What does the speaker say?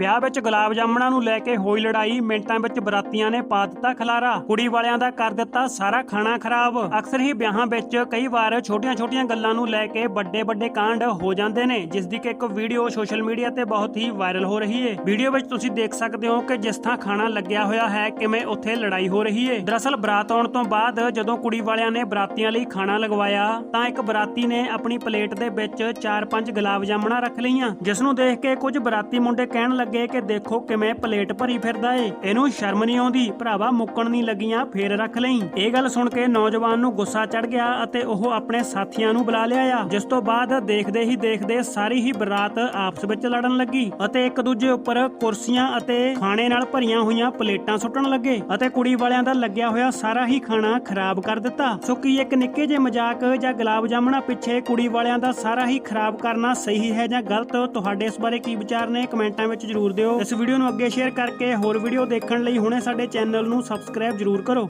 ਵਿਆਹ ਵਿੱਚ ਗੁਲਾਬ ਜਾਮਣਾਂ ਨੂੰ ਲੈ ਕੇ ਹੋਈ ਲੜਾਈ, ਮਿੰਟਾਂ ਵਿੱਚ ਬਰਾਤੀਆਂ ਨੇ ਪਾ ਦਿੱਤਾ ਖਲਾਰਾ। ਕੁੜੀ ਵਾਲਿਆਂ ਦਾ ਕਰ ਦਿੱਤਾ ਸਾਰਾ ਖਾਣਾ ਖਰਾਬ। ਅਕਸਰ ਹੀ ਵਿਆਹਾਂ ਵਿੱਚ ਕਈ ਵਾਰ ਛੋਟੀਆਂ-ਛੋਟੀਆਂ ਗੱਲਾਂ ਨੂੰ ਲੈ ਕੇ ਵੱਡੇ-ਵੱਡੇ ਕਾਂਡ ਹੋ ਜਾਂਦੇ ਨੇ ਜਿਸ ਦੀ ਕਿ ਇੱਕ ਵੀਡੀਓ ਸੋਸ਼ਲ ਮੀਡੀਆ ਤੇ ਬਹੁਤ ਹੀ ਵਾਇਰਲ ਹੋ ਰਹੀ ਹੈ ਵੀਡੀਓ ਵਿੱਚ ਤੁਸੀਂ ਦੇਖ ਸਕਦੇ ਹੋ ਕਿ ਜਿਸ ਥਾਂ ਖਾਣਾ ਲੱਗਿਆ ਹੋਇਆ ਹੈ, ਕਿਵੇਂ ਉੱਥੇ ਲੜਾਈ ਹੋ ਰਹੀ ਹੈ ਦਰਅਸਲ ਬਰਾਤ ਆਉਣ ਤੋਂ ਬਾਅਦ ਜਦੋਂ ਕੁੜੀ ਵਾਲਿਆਂ ਨੇ ਬਰਾਤੀਆਂ ਲਈ ਖਾਣਾ ਲਗਵਾਇਆ, ਤਾਂ ਇੱਕ ਬਰਾਤੀ ਨੇ ਆਪਣੀ ਪਲੇਟ ਦੇ ਵਿੱਚ 4-5 ਗੁਲਾਬ ਜਾਮਣਾਂ ਰੱਖ ਲਈਆਂ, ਜਿਸ ਨੂੰ ਦੇਖ ਕੇ ਕੁਝ ਬਰਾਤੀ ਮੁੰਡੇ ਕਹਿਣ ਲੱਗੇ ਕਿ ਦੇਖੋ ਕਿਵੇਂ ਪਲੇਟ ਭਰੀ ਫਿਰਦਾ ਏ। ਇਹਨੂੰ ਸ਼ਰਮ ਨਹੀਂ ਆਉਂਦੀ। ਭਰਾਵਾ, ਮੁੱਕਣ ਨਹੀਂ ਲੱਗੀਆਂ, ਫੇਰ ਰੱਖ ਲਈ। ਇਹ ਗੱਲ ਸੁਣ ਕੇ ਨੌਜਵਾਨ ਨੂੰ ਗੁੱਸਾ ਚੜ ਗਿਆ ਅਤੇ ਉਹ ਆਪਣੇ ਸਾਥੀਆਂ ਨੂੰ ਬੁਲਾ ਲਿਆ ਜਿਸ ਤੋਂ ਬਾਅਦ ਦੇਖਦੇ ਹੀ ਦੇਖਦੇ ਸਾਰੀ ਹੀ ਬਰਾਤ ਆਪਸ ਵਿੱਚ ਲੜਨ ਲੱਗੀ ਅਤੇ ਇੱਕ ਦੂਜੇ ਉੱਪਰ ਕੁਰਸੀਆਂ ਅਤੇ ਖਾਣੇ ਨਾਲ ਭਰੀਆਂ ਹੋਈਆਂ ਪਲੇਟਾਂ ਸੁੱਟਣ ਲੱਗੇ ਅਤੇ ਕੁੜੀ ਵਾਲਿਆਂ ਦਾ ਲੱਗਿਆ ਹੋਇਆ ਸਾਰਾ ਹੀ ਖਾਣਾ ਖਰਾਬ ਕਰ ਦਿੱਤਾ। ਸੋ ਕੀ ਇੱਕ ਨਿੱਕੇ ਜਿਹੇ ਮਜ਼ਾਕ ਜਾਂ ਗੁਲਾਬ ਜਾਮਣਾ ਪਿੱਛੇ ਕੁੜੀ ਵਾਲਿਆਂ ਦਾ ਸਾਰਾ ਹੀ ਖਰਾਬ ਕਰਨਾ ਸਹੀ ਹੈ ਜਾਂ ਗਲਤ? ਤੁਹਾਡੇ ਇਸ ਬਾਰੇ ਕੀ ਵਿਚਾਰ ਨੇ? ਕਮੈਂਟਾਂ ਵਿੱਚ ਜਰੂਰ ਦਿਓ। ਇਸ ਵੀਡੀਓ ਨੂੰ ਅੱਗੇ ਸ਼ੇਅਰ ਕਰਕੇ ਹੋਰ ਵੀਡੀਓ ਦੇਖਣ ਲਈ ਹੁਣੇ ਸਾਡੇ ਚੈਨਲ ਨੂੰ ਸਬਸਕ੍ਰਾਈਬ ਜਰੂਰ ਕਰੋ।